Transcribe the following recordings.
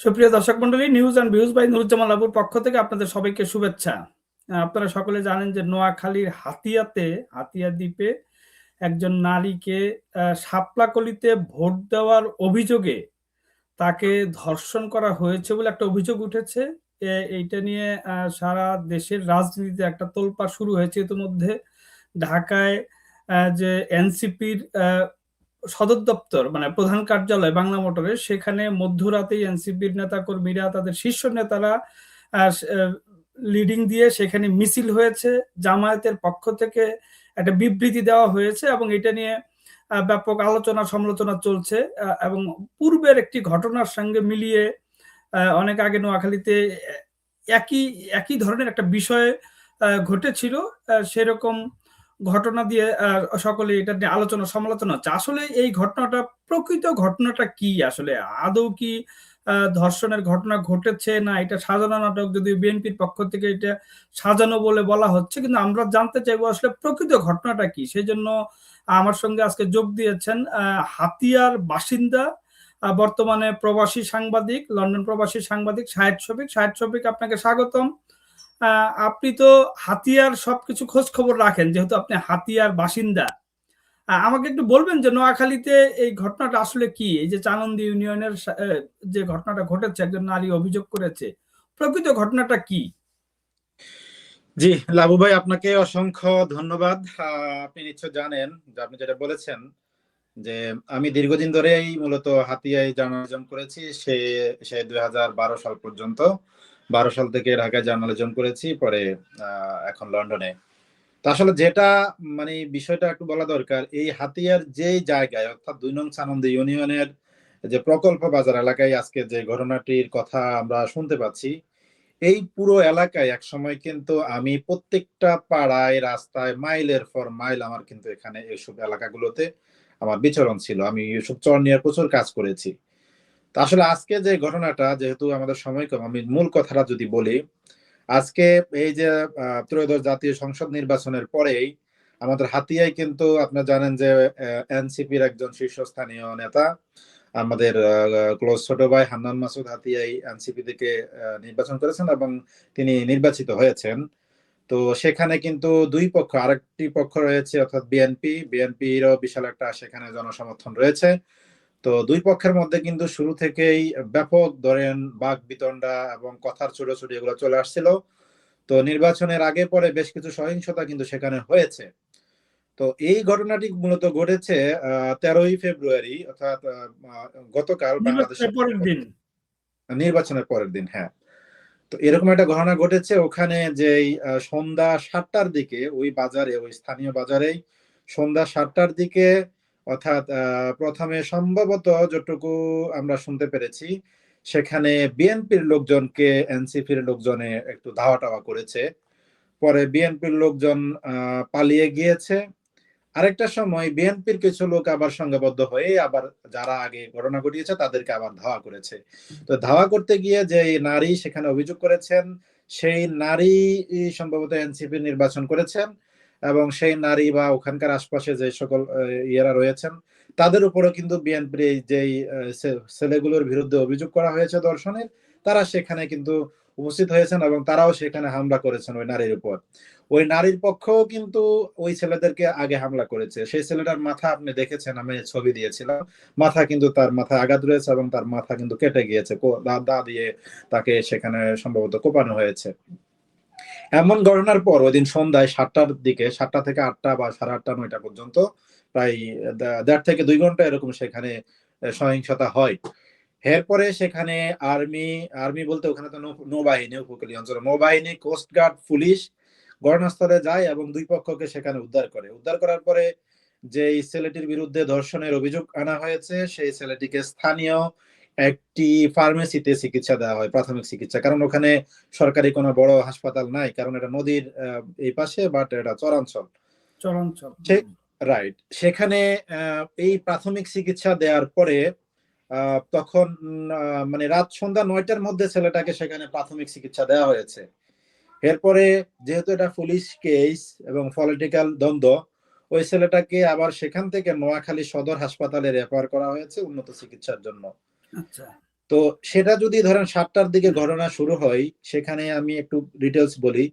সুপ্রিয় দর্শক মন্ডলী news and views by Nuruzzaman লাবুর পক্ষ থেকে আপনাদের সবাইকে শুভেচ্ছা। আপনারা সকলে জানেন যে নোয়াখালীর হাতিয়াতে হাতিয়া দ্বীপে একজন নারীকে আহ, শাপলাকলিতে ভোট দেওয়ার অভিযোগে তাকে ধর্ষণ করা হয়েছে বলে একটা অভিযোগ উঠেছে। এইটা নিয়ে সারা দেশের রাজনীতিতে একটা তোলপা শুরু হয়েছে। ইতিমধ্যে ঢাকায় যে এনসিপির সদর দপ্তর মানে প্রধান কার্যালয় বাংলা মোটরে, সেখানে মধ্যরাতেই এনসিপির নেতা কর্মীরা তাদের শীর্ষ নেতারা লিডিং দিয়ে সেখানে মিছিল হয়েছে, জামায়াতের পক্ষ থেকে একটা বিবৃতি দেওয়া হয়েছে এবং এটা নিয়ে ব্যাপক আলোচনা সমালোচনা চলছে এবং পূর্বের একটি ঘটনার সঙ্গে মিলিয়ে অনেক আগে নোয়াখালীতে একই একই ধরনের একটা বিষয় ঘটেছিল সেরকম ঘটনা দিয়ে সকলে এটা নিয়ে আলোচনা, সমালোচনা হচ্ছে। আসলে এই ঘটনাটা, প্রকৃত ঘটনাটা কি আসলে? আদৌ কি ধর্ষণের ঘটনা ঘটেছে না? এটা সাজানো নাটক যদি বিএনপির পক্ষ থেকে এটা সাজানো বলে বলা হচ্ছে, কিন্তু আমরা জানতে চাইব আসলে প্রকৃত ঘটনাটা কি? সেই জন্য আমার সঙ্গে আজকে যোগ দিয়েছেন হাতিয়ার বাসিন্দা বর্তমানে প্রবাসী সাংবাদিক, লন্ডন প্রবাসী সাংবাদিক সাহেদ শফিক। সাহেদ শফিক, আপনাকে স্বাগতম। আপনি তো হাতিয়ার সবকিছু খোঁজ খবর রাখেন, যেহেতু আপনি হাতিয়ার বাসিন্দা। আমাকে একটু বলবেন যে নোয়াখালীতে এই ঘটনাটা আসলে কি? এই যে চানন্দি ইউনিয়নের যে ঘটনাটা ঘটেছে, একজন নারী অভিযোগ করেছে, প্রকৃত ঘটনাটা কি? জি, লাবু ভাই, আপনাকে অসংখ্য ধন্যবাদ। আপনি নিশ্চয় জানেন যে আপনি যেটা বলেছেন যে আমি দীর্ঘদিন ধরেই মূলত হাতিয়ায় জার্নালিজম করেছি, সে সে দুই হাজার বারো সাল পর্যন্ত। বারো সাল থেকে ঢাকায় জার্নালিজম করেছি, পরে এখন লন্ডনে। তো আসলে যেটা মানে বিষয়টা একটু বলা দরকার, এই হাতিয়ার যে জায়গায়, অর্থাৎ দুই নং সানন্দ ইউনিয়নের যে প্রকল্প বাজার এলাকায় আজকে যে ঘটনাটির কথা আমরা শুনতে পাচ্ছি, এই পুরো এলাকায় এক সময় কিন্তু আমি প্রত্যেকটা পাড়ায়, রাস্তায়, মাইলের পর মাইল আমার কিন্তু এখানে এইসব এলাকাগুলোতে আমার বিচরণ ছিল। আমি এইসব চর নিয়ে প্রচুর কাজ করেছি। তা আসলে আজকে যে ঘটনাটা, যেহেতু আমাদের সময় কম আমি মূল কথাটা যদি বলি, আজকে এই যে ত্রয়োদশ জাতীয় সংসদ নির্বাচনের পরেই আমাদের হাতিয়ায় কিন্তু আপনারা জানেন যে এনসিপির একজন শীর্ষস্থানীয় নেতা, আমাদের ক্লোজ ছোট ভাই হান্নান মাসুদ হাতিয়াই এনসিপি থেকে নির্বাচন করেছেন এবং তিনি নির্বাচিত হয়েছেন। তো সেখানে কিন্তু দুই পক্ষ, আরেকটি পক্ষ রয়েছে, অর্থাৎ বিএনপি। বিএনপিরও বিশাল একটা সেখানে জনসমর্থন রয়েছে। তো দুই পক্ষের মধ্যে কিন্তু শুরু থেকেই ব্যাপক ধরেন বাক বিতণ্ডা এবং কথার ছোটাছুটি এগুলো চলে আসছিল। তো নির্বাচনের আগে পরে বেশ কিছু সহিংসতা কিন্তু সেখানে হয়েছে। তো এই ঘটনাটি মূলত ঘটেছে তেরোই ফেব্রুয়ারি অর্থাৎ গতকাল বাংলাদেশের নির্বাচনের পরের দিন। নির্বাচনের পরের দিন হ্যাঁ। তো এরকম একটা ঘটনা ঘটেছে ওখানে যে সন্ধ্যা সাতটার দিকে ওই বাজারে ওই স্থানীয় বাজারেই সন্ধ্যা সাতটার দিকে অর্থাৎ প্রথমে সম্ভবত যতটুকু আমরা শুনতে পেরেছি, সেখানে বিএনপির লোকজনকে, এনসিপির লোকজনে একটু ধাওয়া টাওয়া করেছে। পরে বিএনপির লোকজন পালিয়ে গিয়েছে। আরেকটা সময় বিএনপির কিছু লোক আবার সংঘবদ্ধ হয়ে আবার যারা আগে ঘটনা ঘটিয়েছে, তাদেরকে আবার ধাওয়া করেছে। তো ধাওয়া করতে গিয়ে যে নারী সেখানে অভিযোগ করেছেন, সেই নারী সম্ভবত এনসিপি নির্বাচন করেছেন। এবং সেই নারী বা ওখানকার আশপাশে যে সকল ইয়েরা রয়েছেন, তাদের উপরও কিন্তু বিএনপির এই যেই ছেলেগুলোর বিরুদ্ধে অভিযোগ করা হয়েছে দর্শনের, তারা সেখানে কিন্তু উপস্থিত হয়েছেন এবং তারাও সেখানে হামলা করেছেন ওই নারীর উপর। ওই নারীর পক্ষও কিন্তু ওই ছেলেদেরকে আগে হামলা করেছে। সেই ছেলেটার মাথা আপনি দেখেছেন, আমি ছবি দিয়েছিলাম। মাথা কিন্তু তার মাথায় আঘাত রয়েছে এবং তার মাথা কিন্তু কেটে গিয়েছে দা দিয়ে তাকে সেখানে সম্ভবত কোপানো হয়েছে। এমন ঘটনার পর ওই দিন সন্ধ্যায় সাতটার দিকে, সাতটা থেকে আটটা বা সাড়ে আটটা, নয়টা পর্যন্ত প্রায় দেড় থেকে দুই ঘণ্টা এরকম সেখানে সহিংসতা হয়। এরপরে সেখানে আর্মি আর্মি বলতে ওখানে তো নৌবাহিনী, উপকূলীয় অঞ্চল। নৌবাহিনী কোস্টগার্ড পুলিশ ঘটনাস্থলে যায় এবং দুই পক্ষকে সেখানে উদ্ধার করে। উদ্ধার করার পরে যে ছেলেটির বিরুদ্ধে ধর্ষণের অভিযোগ আনা হয়েছে, সেই ছেলেটিকে স্থানীয় একটি ফার্মেসিতে চিকিৎসা দেওয়া হয় প্রাথমিক চিকিৎসা। কারণ ওখানে সরকারি কোনো বড় হাসপাতাল নাই কারণ এটা নদীর এই পাশে বাট এটা চরাঞ্চল। চরাঞ্চল। রাইট সেখানে এই প্রাথমিক চিকিৎসা দেওয়ার পরে তখন মানে রাত সন্ধ্যা নয়টার মধ্যে ছেলেটাকে সেখানে প্রাথমিক চিকিৎসা দেওয়া হয়েছে। এরপরে যেহেতু এটা পুলিশ কেস এবং পলিটিক্যাল দ্বন্দ্ব ওই ছেলেটাকে আবার সেখান থেকে নোয়াখালী সদর হাসপাতালে রেফার করা হয়েছে উন্নত চিকিৎসার জন্য। তো সেটা যদি ধরেন সাতটার দিকে ঘটনা শুরু হয় সেখানে আমি একটু ডিটেলস বলি।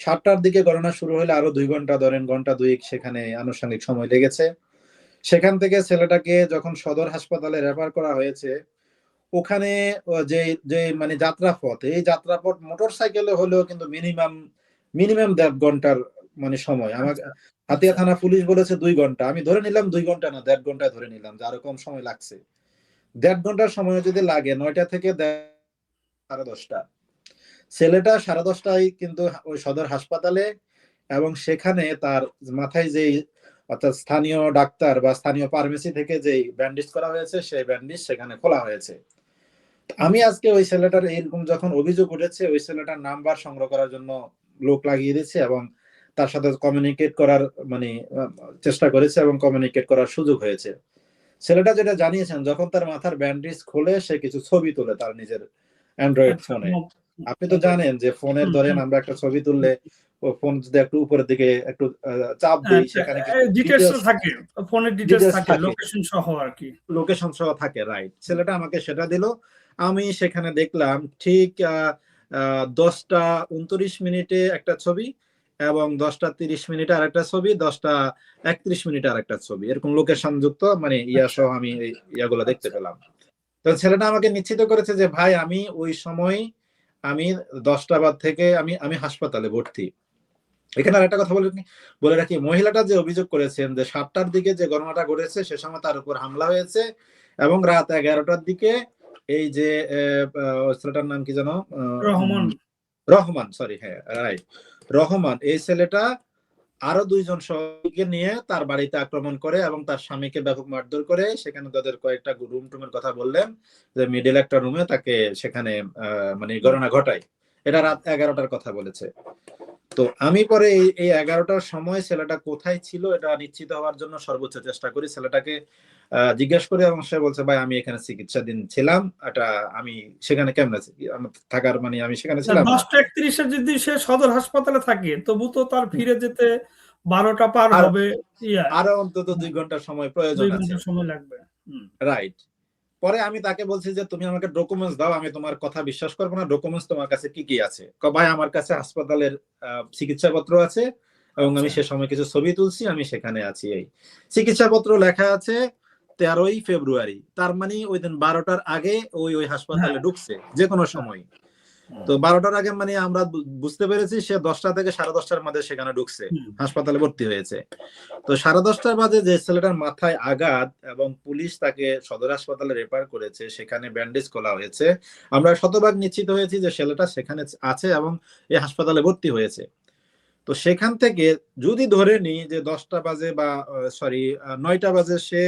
সাতটার দিকে গণনা শুরু হলে আরও দুই ঘণ্টা ধরেন ঘণ্টা দুই সেখানে আনুষঙ্গিক সময় লেগেছে। সেখান থেকে ছেলেটাকে যখন সদর হাসপাতালে রেফার করা হয়েছে ওখানে যে যে মানে যাত্রাপথ এই যাত্রাপথ মোটর সাইকেলে হলেও কিন্তু মিনিমাম মিনিমাম দেড় ঘণ্টার মানে সময়। আমার হাতিয়া থানা পুলিশ বলেছে দুই ঘণ্টা। আমি ধরে নিলাম দুই ঘণ্টা না দেড় ঘণ্টা ধরে নিলাম যে আরও কম সময় লাগছে। দেড় ঘণ্টার সময় যদি লাগে, নয়টা থেকে সাড়ে দশটা। ছেলেটা সাড়ে দশটায় কিন্তু ওই সদর হাসপাতালে এবং সেখানে তার মাথায় যেই অর্থাৎ স্থানীয় ডাক্তার বা স্থানীয় ফার্মেসি থেকে যেই ব্যান্ডেজ করা হয়েছে, সেই ব্যান্ডেজ সেখানে খোলা হয়েছে। আমি আজকে ওই ছেলেটার এরকম যখন অভিযোগ উঠেছে, ওই ছেলেটার নাম্বার সংগ্রহ করার জন্য লোক লাগিয়ে দিয়েছে এবং তার সাথে কমিউনিকেট করার মানে চেষ্টা করেছে এবং কমিউনিকেট করার সুযোগ হয়েছে। ছেলেটা যেটা জানিয়েছেন যখন তার মাথার ব্যান্ডেজ খোলে সে কিছু ছবি তোলে তার নিজের অ্যান্ড্রয়েড ফোনে আপনি তো জানেন যে ফোনের ধরেন আমরা একটা ছবি তুললে ফোন যদি একটু উপরের দিকে একটু চাপ দিই সেখানে ডিটেইলস থাকে। ফোনের ডিটেইলস থাকে লোকেশন সহ আর কি। লোকেশন সহ থাকে রাইট ছেলেটা আমাকে সেটা দিল। আমি সেখানে দেখলাম ঠিক দশটা উনত্রিশ মিনিটে একটা ছবি এবং দশটা তিরিশ মিনিট আর একটা ছবি দশটা একত্রিশ মিনিট আর একটা ছবি। এরকম লোকেশন যুক্ত মানে ইয়া সহ আমি ইয়াগুলো দেখতে পেলাম। তো ছেলেটা আমাকে নিশ্চিত করেছে যে ভাই আমি ওই সময় আমি দশটা বাদ থেকে আমি আমি হাসপাতালে ভর্তি। এখানে আর একটা কথা বলে বলে রাখি মহিলাটা যে অভিযোগ করেছেন যে সাতটার দিকে যে ঘটনাটা ঘটেছে সে সময় তার উপর হামলা হয়েছে এবং রাত এগারোটার দিকে এই যে ছেলেটার নাম কি জানো রহমান। রহমান সরি হ্যাঁ রাইট। রহমান, এই ছেলেটা আরও দুইজন সহযোগীকে নিয়ে তার বাড়িতে আক্রমণ করে এবং তার স্বামীকে ব্যাপক মারধর করে সেখানে তাদের কয়েকটা রুম টুমের কথা বললেন যে মিডিল একটা রুমে তাকে সেখানে মানে ঘটনা ঘটায়। এটা রাত এগারোটার কথা বলেছে। তো আমি পরে এই এগারোটার সময় ছেলেটা কোথায় ছিল এটা নিশ্চিত হওয়ার জন্য সর্বোচ্চ চেষ্টা করি। ছেলেটাকে জিজ্ঞেস করে এবং সে বলছে ভাই আমি এখানে চিকিৎসাধীন ছিলাম। এটা আমি সেখানে কেমন আছি? থাকার মানে আমি সেখানে ছিলাম। দশটা একত্রিশে যদি সে সদর হাসপাতালে থাকে তবু তো তার ফিরে যেতে বারোটা পার হবে আরও অন্তত দুই ঘণ্টা সময় প্রয়োজন আছে। সময় লাগবে রাইট পরে আমি তাকে বলছি যে তুমি আমাকে ডকুমেন্টস দাও আমি তোমার কথা বিশ্বাস করব না। ডকুমেন্টস তোমার কাছে কি কি আছে? ভাই আমার কাছে হাসপাতালের চিকিৎসাপত্র আছে এবং আমি সে সময় কিছু ছবি তুলছি আমি সেখানে আছি এই। চিকিৎসাপত্র লেখা আছে তেরোই ফেব্রুয়ারি তার মানে ওই দিন বারোটার আগে ওই ওই হাসপাতালে ঢুকছে যে কোনো সময় তো বারোটার আগে মানে আমরা বুঝতে পেরেছি সে দশটা থেকে সাড়ে দশটার মধ্যে সেখানে ঢুকছে হাসপাতালে ভর্তি হয়েছে। তো সাড়ে দশটার মাঝে যে ছেলেটার মাথায় আঘাত এবং পুলিশ তাকে সদর হাসপাতালে রেফার করেছে সেখানে ব্যান্ডেজ খোলা হয়েছে। আমরা শতভাগ নিশ্চিত হয়েছি যে ছেলেটা সেখানে আছে এবং এই হাসপাতালে ভর্তি হয়েছে। তো সেখান থেকে যদি ধরে নিই যে দশটা বাজে বা সরি নয়টা বাজে সে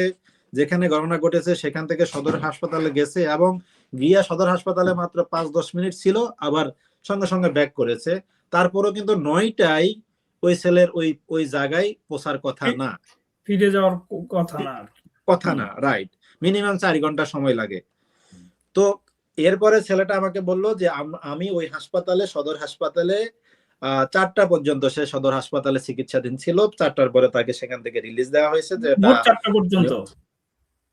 যেখানে ঘটনা ঘটেছে সেখান থেকে সদর হাসপাতালে গেছে এবং গিয়া সদর হাসপাতালে মাত্র পাঁচ দশ মিনিট ছিল আবার সঙ্গে সঙ্গে ব্যাক করেছে। তারপরও কিন্তু নয়টাই ওই ছেলের ওই ওই জায়গায় পোষার কথা না। ফিরে যাওয়ার কথা না কথা না রাইট মিনিমাম চার ঘণ্টা সময় লাগে। তো এরপরে ছেলেটা আমাকে বলল যে আমি ওই হাসপাতালে সদর হাসপাতালে চারটা পর্যন্ত সে সদর হাসপাতালে চিকিৎসাধীন ছিল। চারটার পরে তাকে সেখান থেকে রিলিজ দেওয়া হয়েছে যে চারটা পর্যন্ত?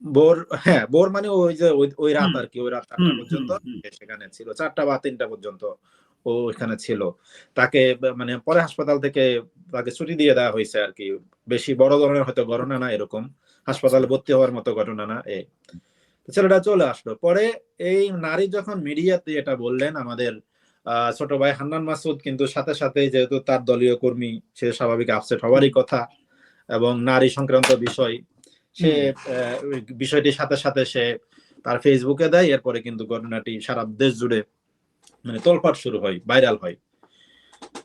বোর হ্যাঁ বোর মানে ওই যে ওই রাত আর কি ওই রাত পর্যন্ত সেখানে ছিল। চারটা বা তিনটা পর্যন্ত ও এখানে ছিল। তাকে মানে পরে হাসপাতাল থেকে তাকে ছুটি দিয়ে দেওয়া হয়েছে আর কি বেশি বড় ধরনের হয়তো ঘটনা না এরকম। হাসপাতালে ভর্তি হওয়ার মতো ঘটনা না এ। ছেলেটা চলে আসলো। পরে এই নারী যখন মিডিয়াতে এটা বললেন আমাদের ছোট ভাই হান্নান মাসুদ কিন্তু সাথে সাথে যেহেতু তার দলীয় কর্মী সে স্বাভাবিক আপসেট হওয়ারই কথা এবং নারী সংক্রান্ত বিষয় সে বিষয়টির সাথে সাথে সে তার ফেসবুকে দেয় এরপরে কিন্তু ঘটনাটি সারা দেশ জুড়ে মানে তোলপাট শুরু হয় ভাইরাল হয়।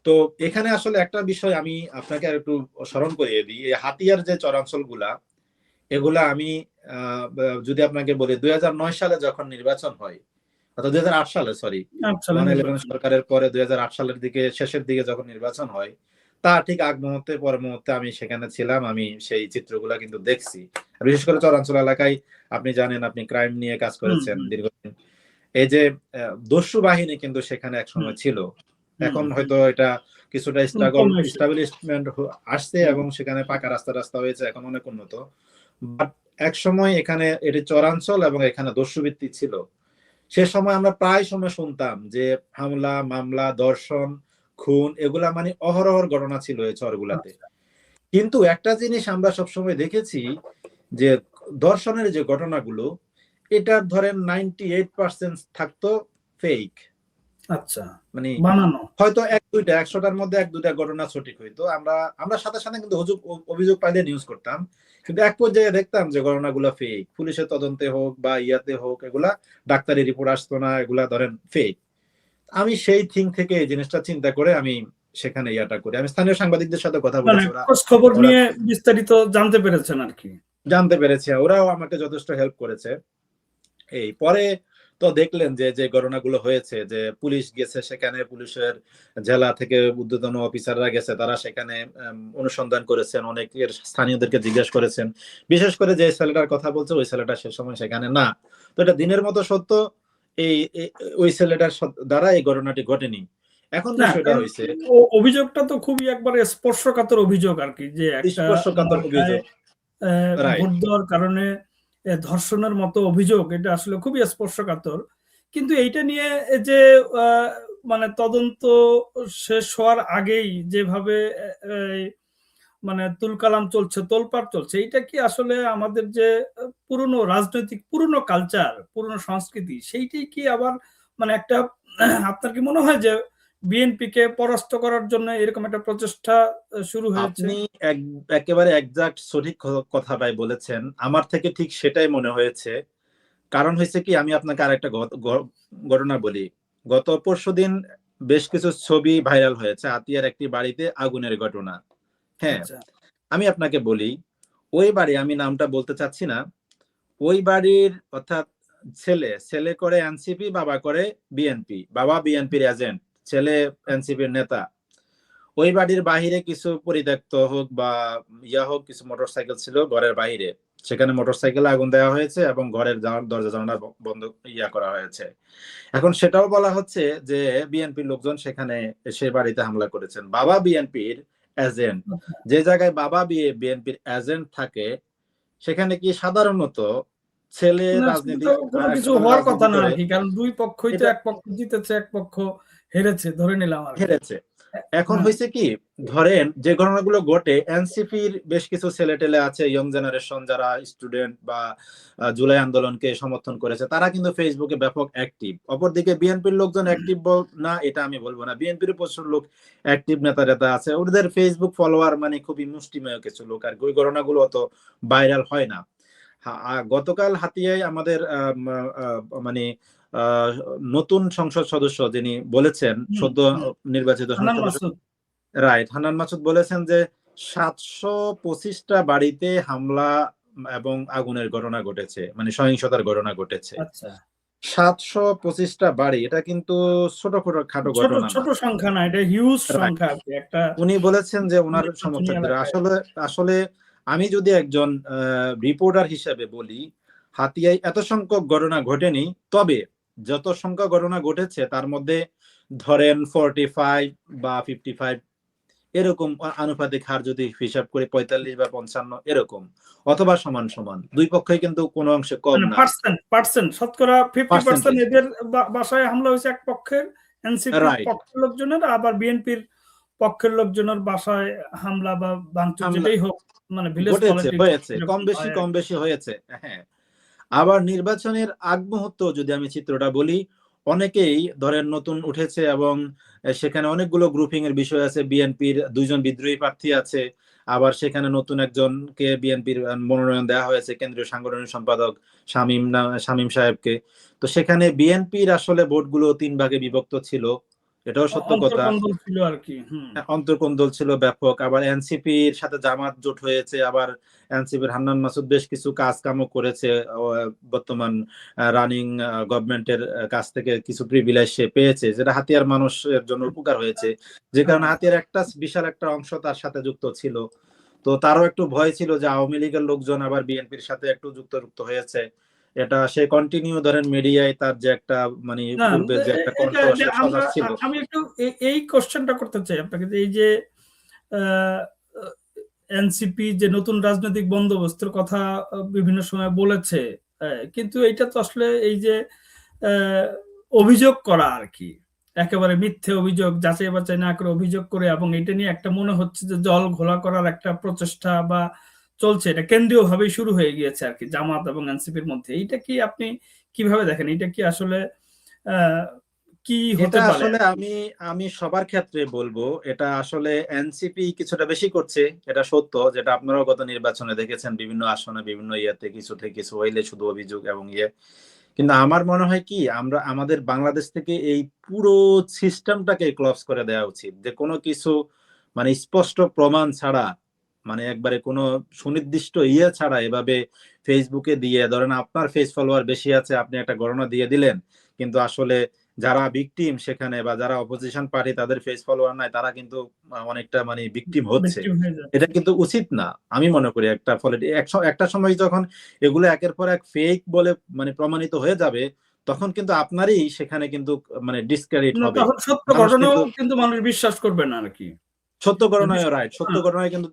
তো এখানে আসলে একটা বিষয় আমি আপনাকে আর একটু স্মরণ করিয়ে দিই এই হাতিয়ার যে চরাঞ্চলগুলা এগুলা আমি যদি আপনাকে বলি দুই হাজার নয় সালে যখন নির্বাচন হয় অর্থাৎ দুই সালে সরি সরকারের পরে দুই হাজার আট সালের দিকে শেষের দিকে যখন নির্বাচন হয় তা ঠিক আগ মুহূর্তে পর মুহূর্তে আমি সেখানে ছিলাম আমি সেই চিত্রগুলা কিন্তু দেখছি। বিশেষ করে চরাঞ্চল এলাকায় আপনি জানেন আপনি ক্রাইম নিয়ে কাজ করেছেন দীর্ঘদিন। এই যে দস্যু বাহিনী কিন্তু সেখানে এক সময় ছিল। এখন হয়তো এটা কিছুটা স্ট্রাগল স্টাবলিশমেন্ট আসছে। এবং সেখানে পাকা রাস্তা রাস্তা হয়েছে এখন অনেক উন্নত। বাট এক সময় এখানে এটি চরাঞ্চল এবং এখানে দস্যুবৃত্তি ছিল। সে সময় আমরা প্রায় সময় শুনতাম যে হামলা মামলা দর্শন খুন এগুলা মানে অহরহর ঘটনা ছিল এই চরগুলাতে। কিন্তু একটা জিনিস আমরা সবসময় দেখেছি যে দর্শনের যে ঘটনাগুলো এটা ধরেন নাইনটি এইট পার্সেন্ট থাকতো ফেক আচ্ছা। মানে বানানো। হয়তো এক দুইটা একশোটার মধ্যে এক দুইটা ঘটনা সঠিক হইতো। আমরা আমরা সাথে সাথে কিন্তু অভিযোগ অভিযোগ পাইলে নিউজ করতাম। কিন্তু এক পর্যায়ে দেখতাম যে ঘটনাগুলো ফেক পুলিশের তদন্তে হোক বা ইয়াতে হোক এগুলা ডাক্তারি রিপোর্ট আসতো না এগুলা ধরেন ফেক আমি সেই থিং থেকে এই জিনিসটা চিন্তা করে আমি সেখানে ইয়াটা করি। আমি স্থানীয় সাংবাদিকদের সাথে কথা মানে বলেছি খবর নিয়ে বিস্তারিত জানতে পেরেছেন আর কি। জানতে পেরেছে ওরাও আমাকে যথেষ্ট হেল্প করেছে। এই পরে তো দেখলেন যে যে ঘটনাগুলো হয়েছে যে পুলিশ গেছে সেখানে পুলিশের জেলা থেকে উদ্বোধন অফিসাররা গেছে তারা সেখানে অনুসন্ধান করেছেন অনেকের স্থানীয়দেরকে জিজ্ঞেস করেছেন। বিশেষ করে যে ছেলেটার কথা বলছে ওই ছেলেটা সে সময় সেখানে না। তো এটা দিনের মতো সত্য এই ওই ছেলেটার দ্বারা এই ঘটনাটি ঘটেনি। এখন বিষয়টা হয়েছে অভিযোগটা তো খুবই একবারে স্পর্শকাতর অভিযোগ আর কি যে স্পর্শকাতর অভিযোগ. ভোট দেওয়ার কারণে ধর্ষণের মতো অভিযোগ এটা আসলে খুবই স্পর্শকাতর। কিন্তু এইটা নিয়ে যে মানে তদন্ত শেষ হওয়ার আগেই যেভাবে মানে তুলকালাম চলছে তোলপাড় চলছে এটা কি আসলে আমাদের যে পুরনো রাজনৈতিক পুরনো কালচার পুরনো সংস্কৃতি সেইটাই কি আবার মানে একটা আপনার কি মনে হয় যে বিএনপি কে পরাস্ত করার জন্য এরকম একটা প্রচেষ্টা শুরু হয়েছে। আপনি একেবারে একজাক্ট সঠিক ক- কথাটাই বলেছেন। আমার থেকে ঠিক সেটাই মনে হয়েছে। কারণ হয়েছে কি আমি আপনাকে আরেকটা ঘ- ঘ- ঘটনা বলি। গত পরশুদিন বেশ কিছু ছবি ভাইরাল হয়েছে আতিয়ার একটি বাড়িতে আগুনের ঘটনা। হ্যাঁ আচ্ছা, আমি আপনাকে বলি ওই বাড়ি আমি নামটা বলতে চাচ্ছি না ওই বাড়ির অর্থাৎ ছেলে ছেলে করে এনসিপি বাবা করে বিএনপি বাবা বিএনপির এজেন্ট ছেলে এনসিপির নেতা। ওই বাড়ির বাহিরে কিছু পরিত্যক্ত হোক বা ইয়া হোক কিছু মোটরসাইকেল ছিল ঘরের বাইরে সেখানে মোটরসাইকেলে আগুন দেওয়া হয়েছে এবং ঘরের দরজা জানালা বন্ধ ইয়া করা হয়েছে। এখন সেটাও বলা হচ্ছে যে বিএনপির লোকজন সেখানে সে বাড়িতে হামলা করেছেন। বাবা বিএনপির এজেন্ট। যে জায়গায় বাবা বিয়ে বিএনপির এজেন্ট থাকে সেখানে কি সাধারণত ছেলে রাজনীতি কিছু হওয়ার কথা না করে? আর কি কারণ দুই পক্ষই তো এক পক্ষ জিতেছে এক পক্ষ হেরেছে ধরে নিলাম হেরেছে। এখন হ্যাঁ। হয়েছে কি ধরেন যে ঘটনাগুলো ঘটে এনসিপির বেশ কিছু ছেলে টেলে আছে ইয়ং জেনারেশন যারা স্টুডেন্ট বা জুলাই আন্দোলনকে সমর্থন করেছে তারা কিন্তু ফেসবুকে ব্যাপক অ্যাক্টিভ অপরদিকে বিএনপির লোকজন অ্যাক্টিভ না এটা আমি বলব না। বিএনপির প্রচুর লোক অ্যাক্টিভ নেতা নেতা আছে। ওদের ফেসবুক ফলোয়ার মানে খুবই মুষ্টিমেয় কিছু লোক আর ওই ঘটনাগুলো অত ভাইরাল হয় না। গতকাল হাতিয়ায় আমাদের মানে নতুন সংসদ সদস্য যিনি বলেছেন সদ্য নির্বাচিত রাইট হান্নান মাসুদ। বলেছেন যে সাতশো পঁচিশটা বাড়িতে হামলা এবং আগুনের ঘটনা ঘটেছে মানে সহিংসতার ঘটনা ঘটেছে। আচ্ছা। সাতশো পঁচিশটা বাড়ি এটা কিন্তু ছোট খাটো ঘটনা ছোট সংখ্যা না এটা হিউজ সংখ্যা একটা উনি বলেছেন যে ওনার সমর্থকদের। আসলে আসলে আমি যদি একজন রিপোর্টার হিসেবে বলি হাতিয়ায় এত সংখ্যক ঘটনা ঘটেনি তবে যত সংখ্যক ঘটনা ঘটেছে তার মধ্যে ধরেন ফোরটি ফাইভ বা ফিফটি ফাইভ এরকম আনুপাতিক হার যদি হিসাব করে পঁয়তাল্লিশ বা পঞ্চান্ন এরকম অথবা সমান সমান। দুই পক্ষই কিন্তু কোনো অংশে কম মানে না। পার্সেন্ট পার্সেন্ট শতকরা ফিফটি পার্সেন্ট এদের বাসায় হামলা হয়েছে এক পক্ষের এনসিপি Right. পক্ষের লোকজনের আবার বিএনপির পক্ষের লোকজনের বাসায় হামলা বা ভাঙচুর যেটাই হোক মানে ভিলেজ হয়েছে কম বেশি কম বেশি হয়েছে হ্যাঁ। আবার নির্বাচনের আগ মুহূর্ত যদি আমি চিত্রটা বলি, অনেকেই ধরেন নতুন উঠেছে এবং সেখানে অনেকগুলো গ্রুপিং এর বিষয় আছে। বিএনপির দুইজন বিদ্রোহী প্রার্থী আছে, আবার সেখানে নতুন একজনকে বিএনপির মনোনয়ন দেওয়া হয়েছে কেন্দ্রীয় সাংগঠনিক সম্পাদক শামীম শামীম সাহেবকে। তো সেখানে বিএনপির আসলে ভোটগুলো তিন ভাগে বিভক্ত ছিল। এটাও সত্য কথা। ছিল আর কি অন্তর্কন্দল ছিল ব্যাপক। আবার এনসিপির সাথে জামাত জোট হয়েছে আবার এনসিপির হান্নান মাসুদ বেশ কিছু কাজ কামও করেছে বর্তমান রানিং গভর্নমেন্টের কাছ থেকে কিছু প্রিভিলেজ সে পেয়েছে যেটা হাতিয়ার মানুষের জন্য উপকার হয়েছে। যে কারণে হাতিয়ার একটা বিশাল একটা অংশ তার সাথে যুক্ত ছিল। তো তারও একটু ভয় ছিল যে আওয়ামী লীগের লোকজন আবার বিএনপির সাথে একটু যুক্ত যুক্ত হয়েছে। এটা সে কন্টিনিউ ধরেন মিডিয়ায় তার যে একটা মানে পূর্বে যে একটা এটা- এটা ছিল। আমি একটু এই কোশ্চেনটা করতে চাই আপনাকে যে এই যে এনসিপি যে নতুন রাজনৈতিক বন্দোবস্তের কথা বিভিন্ন সময় বলেছে কিন্তু এইটা তো আসলে এই যে আহ, অভিযোগ করা আর কি। একেবারে মিথ্যে অভিযোগ যাচাই বাছাই না করে অভিযোগ করে এবং এটা নিয়ে একটা মনে হচ্ছে যে জল ঘোলা করার একটা প্রচেষ্টা বা চলছে এটা কেন্দ্রীয় ভাবে শুরু হয়ে গিয়েছে আর কি জামাত এবং এনসিপির মধ্যে। এইটা কি আপনি কীভাবে দেখেন? এটা কি আসলে কি হতে পারে? আসলে আমি আমি সবার ক্ষেত্রে বলব এটা আসলে এনসিপি কিছুটা বেশি করছে এটা সত্য যেটা আপনারাও গত নির্বাচনে দেখেছেন বিভিন্ন আসনে বিভিন্ন ইয়েতে কিছু থেকে কিছু হইলে শুধু অভিযোগ এবং ইয়ে। কিন্তু আমার মনে হয় কি আমরা আমাদের বাংলাদেশ থেকে এই পুরো সিস্টেমটাকে ক্লজ করে দেওয়া উচিত। যে কোনো কিছু মানে স্পষ্ট প্রমাণ ছাড়া মানে একবারে কোনো সুনির্দিষ্ট ইয়ে ছাড়া এভাবে ফেসবুকে দিয়ে ধরেন আপনার ফেস ফলোয়ার বেশি আছে আপনি একটা গণনা দিয়ে দিলেন কিন্তু আসলে যারা ভিকটিম সেখানে বা যারা অপোজিশন পার্টি তাদের ফেস ফলোয়ার নাই তারা কিন্তু অনেকটা মানে ভিকটিম হচ্ছে। এটা কিন্তু উচিত না আমি মনে করি একটা ফলে একটা সময় যখন এগুলো একের পর এক ফেক বলে মানে প্রমাণিত হয়ে যাবে তখন কিন্তু আপনারই সেখানে কিন্তু মানে ডিসক্রেডিট হবে তখন সত্য ঘটনাও কিন্তু- মানুষ বিশ্বাস করবে না আর কি সত্য ঘটনায় রাইট সত্য। ঘটনায় কিন্তু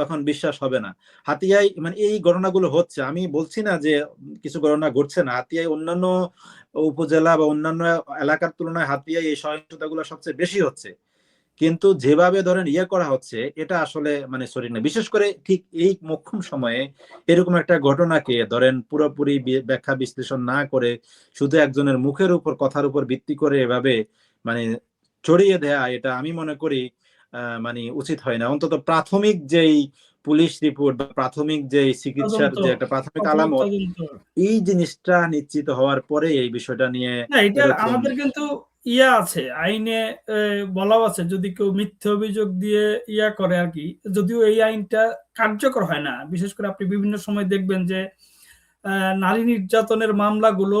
তখন বিশ্বাস হবে না। হাতিয়ায় মানে এই ঘটনাগুলো হচ্ছে, আমি বলছি না যে কিছু ঘটনা ঘটছে না। হাতিয়ায় অন্যান্য উপজেলা বা অন্যান্য এলাকার তুলনায় হাতিয়ায় এই সহিংসতাগুলো সবচেয়ে বেশি হচ্ছে। কিন্তু যেভাবে ধরেন ইয়ে করা হচ্ছে, এটা আসলে মানে সরি না। বিশেষ করে ঠিক এই মোক্ষম সময়ে এরকম একটা ঘটনাকে ধরেন পুরোপুরি ব্যাখ্যা বিশ্লেষণ না করে শুধু একজনের মুখের উপর, কথার উপর ভিত্তি করে এভাবে মানে ছড়িয়ে দেয়া, এটা আমি মনে করি মানে উচিত হয় না। অন্তত প্রাথমিক যেই পুলিশ রিপোর্ট বা প্রাথমিক যে চিকিৎসার যে একটা প্রাথমিক আলামত এই জিনিসটা নিশ্চিত হওয়ার পরে এই বিষয়টা নিয়ে না এটা আমাদের কিন্তু ইয়া আছে আইনে বলাও আছে যদি কেউ মিথ্যে অভিযোগ দিয়ে ইয়া করে আর কি যদিও এই আইনটা কার্যকর হয় না। বিশেষ করে আপনি বিভিন্ন সময় দেখবেন যে আহ, নারী নির্যাতনের মামলাগুলো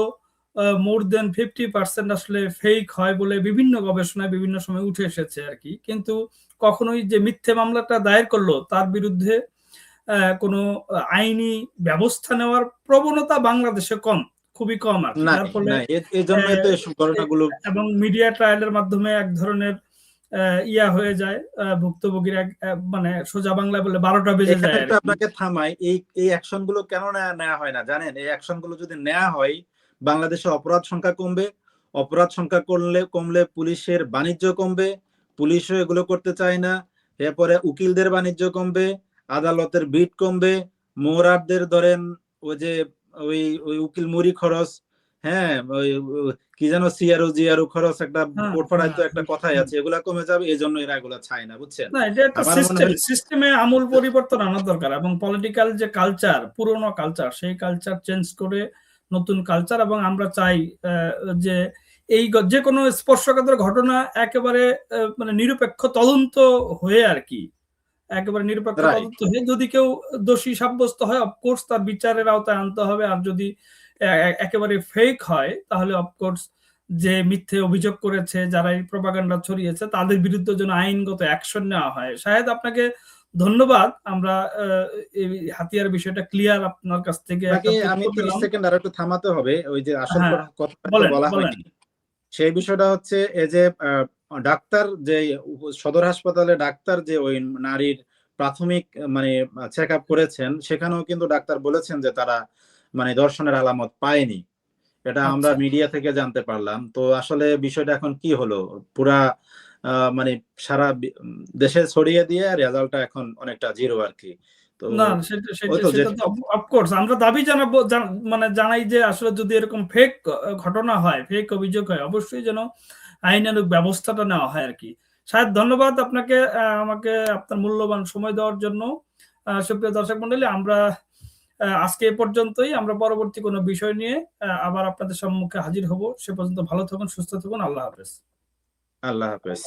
মোর দেন ফিফটি পার্সেন্ট আসলে ফেক হয় বলে বিভিন্ন গবেষণায় বিভিন্ন সময় উঠে এসেছে আর কি। কিন্তু কখনোই যে মিথ্যে মামলাটা দায়ের করল তার বিরুদ্ধে কোনো আইনি ব্যবস্থা নেওয়ার প্রবণতা বাংলাদেশে কম খুবই কম আর যার ফলে এবং মিডিয়া ট্রায়ালের মাধ্যমে এক ধরনের আহ, ইয়া হয়ে যায় ভুক্তভোগীর এক মানে সোজা বাংলা বলে বারোটা বেজে যায়। আপনাকে থামাই এই এই অ্যাকশনগুলো কেন নেওয়া হয় না? জানেন এই অ্যাকশনগুলো যদি নেওয়া হয় বাংলাদেশে অপরাধ সংখ্যা কমবে। অপরাধ সংখ্যা কমলে কমলে পুলিশের বাণিজ্য কমবে। পুলিশও এগুলো করতে চায় না। এরপরে উকিলদের বাণিজ্য কমবে আদালতের বিট কমবে। মোরারদের ধরেন ওই যে ওই ওই উকিল মুড়ি খরচ হ্যাঁ ওই কি যেন সিআরও জিআরও খরচ একটা হ্যাঁ, কোটপাড়ায় তো হ্যাঁ, একটা কথাই আছে। এগুলা কমে যাবে এই জন্য এরা এগুলা চায় না বুঝছেন? না এটা একটা সিস্টেম সিস্টেমে আমূল পরিবর্তন আনা দরকার এবং পলিটিক্যাল যে কালচার পুরনো কালচার সেই কালচার চেঞ্জ করে নতুন কালচার এবং আমরা চাই যে এই যে কোনো স্পর্শকাতর ঘটনা একেবারে মানে নিরপেক্ষ তদন্ত হয়ে আর কি। একেবারে নিরপেক্ষ তদন্ত হয়ে যদি কেউ দোষী সাব্যস্ত হয় অফকোর্স তার বিচারের আওতায় আনতে হবে। আর যদি একেবারে ফেক হয় তাহলে অফকোর্স যে মিথ্যে অভিযোগ করেছে যারা এই প্রপাগান্ডা ছড়িয়েছে তাদের বিরুদ্ধে যেন আইনগত অ্যাকশন নেওয়া হয়। শাহেদ আপনাকে ধন্যবাদ আমরা হাতিয়ার বিষয়টা ক্লিয়ার আপনার কাছ থেকে আমি তথ্য তিরিশ পেলাম। সেকেন্ড আর একটু থামাতে হবে ওই যে আসল হ্যাঁ, কথা- বলা হয়নি। সেই বিষয়টা হচ্ছে এই যে ডাক্তার যে সদর হাসপাতালে ডাক্তার যে ওই নারীর প্রাথমিক মানে চেক আপ করেছেন সেখানেও কিন্তু ডাক্তার বলেছেন যে তারা মানে দর্শনের আলামত পায়নি। এটা আমরা আচ্ছা। মিডিয়া থেকে জানতে পারলাম। তো আসলে বিষয়টা এখন কি হলো? পুরা মানে সারা দেশে ছড়িয়ে দিয়ে রেজাল্টটা এখন অনেকটা জিরো আর কি। না অফকোর্স আমরা দাবি জানাব মানে জানাই যে আসলে যদি এরকম ফেক ঘটনা হয় ফেক অভিযোগ হয় অবশ্যই যেন আইনানুগ ব্যবস্থাটা নেওয়া হয় আর কি। শায়দ ধন্যবাদ আপনাকে আমাকে আপনার মূল্যবান সময় দেওয়ার জন্য। সুপ্রিয় দর্শক মন্ডলী আমরা আজকে এ পর্যন্তই। আমরা পরবর্তী কোনো বিষয় নিয়ে আবার আপনাদের সম্মুখে হাজির হব। সে পর্যন্ত ভালো থাকুন সুস্থ থাকুন। আল্লাহ হাফেজ। আল্লাহ হাফেজ